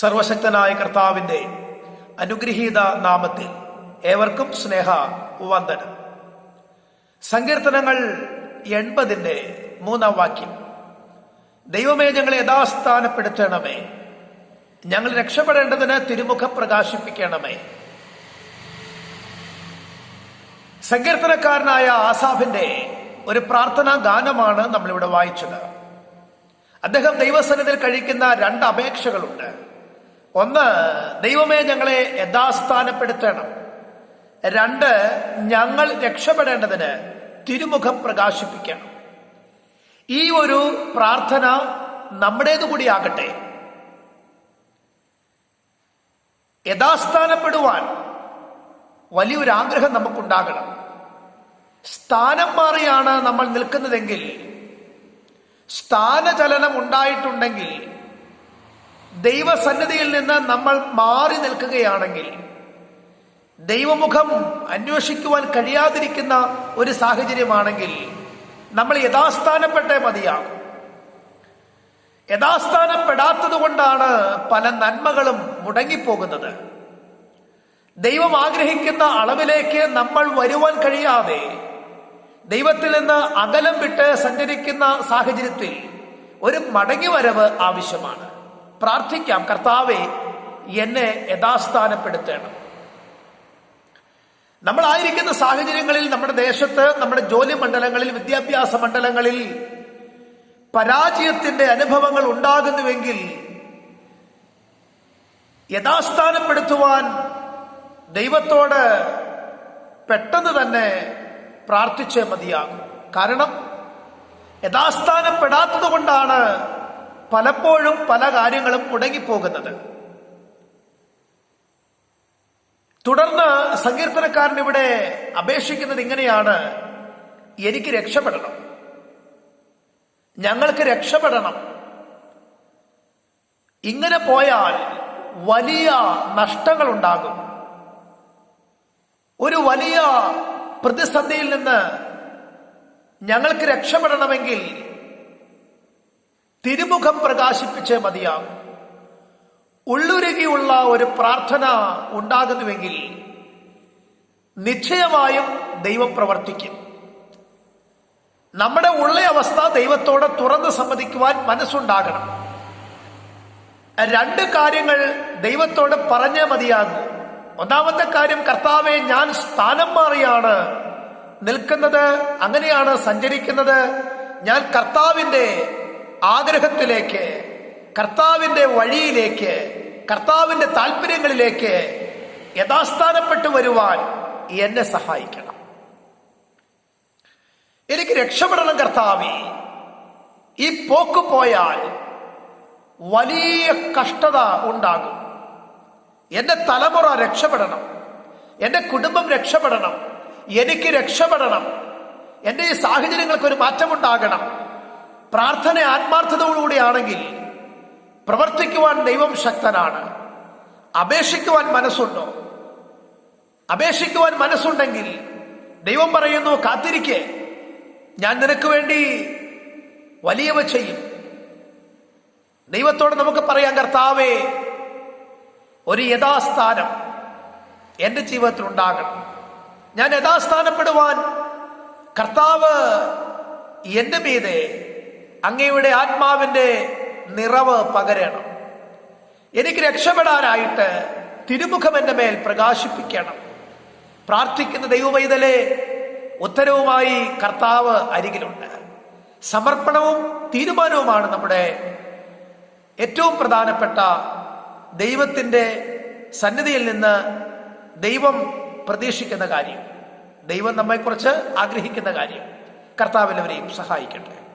സർവശക്തനായ കർത്താവിന്റെ അനുഗ്രഹീത നാമത്തിൽ ഏവർക്കും സ്നേഹ വന്ദനം. സങ്കീർത്തനങ്ങൾ എൺപതിന്റെ മൂന്നാം വാക്യം. ദൈവമേ ഞങ്ങളെ യഥാസ്ഥാനപ്പെടുത്തണമേ. ഞങ്ങൾ രക്ഷപ്പെടേണ്ടതിന് തിരുമുഖം പ്രകാശിപ്പിക്കണമേ. സങ്കീർത്തനക്കാരനായ ആസാഫിന്റെ ഒരു പ്രാർത്ഥനാ ഗാനമാണ് നമ്മളിവിടെ വായിച്ചത്. അദ്ദേഹം ദൈവസന്നിധിയിൽ കഴിക്കുന്ന രണ്ട് അപേക്ഷകളുണ്ട്. ഒന്ന് ദൈവമേ ഞങ്ങളെ യഥാസ്ഥാനപ്പെടുത്തണം. രണ്ട് ഞങ്ങൾ രക്ഷപ്പെടേണ്ടതിന് തിരുമുഖം പ്രകാശിപ്പിക്കണം. ഈ ഒരു പ്രാർത്ഥന നമ്മുടേതു കൂടിയാകട്ടെ യഥാസ്ഥാനപ്പെടുവാൻ വലിയൊരു ആഗ്രഹം നമുക്കുണ്ടാകണം. സ്ഥാനം മാറിയാണ് നമ്മൾ നിൽക്കുന്നതെങ്കിൽ സ്ഥാനചലനം ഉണ്ടായിട്ടുണ്ടെങ്കിൽ ദൈവസന്നിധിയിൽ നിന്ന് നമ്മൾ മാറി നിൽക്കുകയാണെങ്കിൽ ദൈവമുഖം അന്വേഷിക്കുവാൻ കഴിയാതിരിക്കുന്ന ഒരു സാഹചര്യമാണെങ്കിൽ നമ്മൾ യഥാസ്ഥാനപ്പെട്ടേ മതിയാകും. യഥാസ്ഥാനപ്പെടാത്തത് കൊണ്ടാണ് പല നന്മകളും മുടങ്ങിപ്പോകുന്നത്. ദൈവം ആഗ്രഹിക്കുന്ന അളവിലേക്ക് നമ്മൾ വരുവാൻ കഴിയാതെ ദൈവത്തിൽ നിന്ന് അകലം വിട്ട് സഞ്ചരിക്കുന്ന സാഹചര്യത്തിൽ ഒരു മടങ്ങിവരവ് ആവശ്യമാണ്. പ്രാർത്ഥിക്കാം. കർത്താവെ എന്നെ യഥാസ്ഥാനപ്പെടുത്തണം. നമ്മളായിരിക്കുന്ന സാഹചര്യങ്ങളിൽ നമ്മുടെ ദേശത്ത് നമ്മുടെ ജോലി മണ്ഡലങ്ങളിൽ വിദ്യാഭ്യാസ മണ്ഡലങ്ങളിൽ പരാജയത്തിന്റെ അനുഭവങ്ങൾ ഉണ്ടാകുന്നുവെങ്കിൽ യഥാസ്ഥാനപ്പെടുത്തുവാൻ ദൈവത്തോട് പെട്ടെന്ന് തന്നെ പ്രാർത്ഥിച്ചേ മതിയാകും. കാരണം യഥാസ്ഥാനപ്പെടാത്തത് കൊണ്ടാണ് പലപ്പോഴും പല കാര്യങ്ങളും മുടങ്ങിപ്പോകുന്നത്. തുടർന്ന് സങ്കീർത്തനക്കാരൻ ഇവിടെ അപേക്ഷിക്കുന്നത് ഇങ്ങനെയാണ്. എനിക്ക് രക്ഷപ്പെടണം. ഞങ്ങൾക്ക് രക്ഷപ്പെടണം. ഇങ്ങനെ പോയാൽ വലിയ നഷ്ടങ്ങൾ ഉണ്ടാകും ഒരു വലിയ പ്രതിസന്ധിയിൽ നിന്ന് ഞങ്ങൾക്ക് രക്ഷപ്പെടണമെങ്കിൽ തിരുമുഖം പ്രകാശിപ്പിച്ചേ മതിയാകും. ഉള്ളുരുകിയുള്ള ഒരു പ്രാർത്ഥന ഉണ്ടാകുന്നുവെങ്കിൽ നിശ്ചയമായും ദൈവം പ്രവർത്തിക്കും. നമ്മുടെ ഉള്ള അവസ്ഥ ദൈവത്തോട് തുറന്ന് സമ്മതിക്കുവാൻ മനസ്സുണ്ടാകണം. രണ്ട് കാര്യങ്ങൾ ദൈവത്തോട് പറഞ്ഞേ മതിയാകും. ഒന്നാമത്തെ കാര്യം കർത്താവെ ഞാൻ സ്ഥാനം മാറിയാണ്. നിൽക്കുന്നത് അങ്ങനെയാണ് സഞ്ചരിക്കുന്നത്. ഞാൻ കർത്താവിന്റെ ആഗ്രഹത്തിലേക്ക് കർത്താവിന്റെ വഴിയിലേക്ക് കർത്താവിന്റെ താല്പര്യങ്ങളിലേക്ക് യഥാസ്ഥാനപ്പെട്ടു വരുവാൻ എന്നെ സഹായിക്കണം. എനിക്ക് രക്ഷപ്പെടണം കർത്താവി. ഈ പോക്ക് പോയാൽ വലിയ കഷ്ടത ഉണ്ടാകും. എന്റെ തലമുറ രക്ഷപ്പെടണം. എന്റെ കുടുംബം രക്ഷപ്പെടണം. എനിക്ക് രക്ഷപ്പെടണം. എന്റെ ഈ സാഹചര്യങ്ങൾക്ക് ഒരു മാറ്റമുണ്ടാകണം. പ്രാർത്ഥന ആത്മാർത്ഥതയോടുകൂടിയാണെങ്കിൽ പ്രവർത്തിക്കുവാൻ ദൈവം ശക്തനാണ്. അപേക്ഷിക്കുവാൻ മനസ്സുണ്ടോ? അപേക്ഷിക്കുവാൻ മനസ്സുണ്ടെങ്കിൽ ദൈവം പറയുന്നു കാത്തിരിക്കെ. ഞാൻ നിനക്ക് വേണ്ടി വലിയവ ചെയ്യും. ദൈവത്തോട് നമുക്ക് പറയാം കർത്താവേ ഒരു യഥാസ്ഥാനം എന്റെ ജീവിതത്തിൽ ഉണ്ടാകണം. ഞാൻ യഥാസ്ഥാനപ്പെടുവാൻ കർത്താവ് എന്റെ മീതെ അങ്ങയുടെ ആത്മാവിന്റെ നിറവ് പകരണം. എനിക്ക് രക്ഷപ്പെടാനായിട്ട് തിരുമുഖം എന്റെ മേൽ പ്രകാശിപ്പിക്കണം. പ്രാർത്ഥിക്കുന്ന ദൈവവൈതലെ ഉത്തരവുമായി കർത്താവ് അരികിലുണ്ട്. സമർപ്പണവും തീരുമാനവുമാണ് നമ്മുടെ ഏറ്റവും പ്രധാനപ്പെട്ട ദൈവത്തിന്റെ സന്നിധിയിൽ നിന്ന് ദൈവം പ്രതീക്ഷിക്കുന്ന കാര്യം. ദൈവം നമ്മെക്കുറിച്ച് ആഗ്രഹിക്കുന്ന കാര്യം. കർത്താവിനവരെയും സഹായിക്കട്ടെ.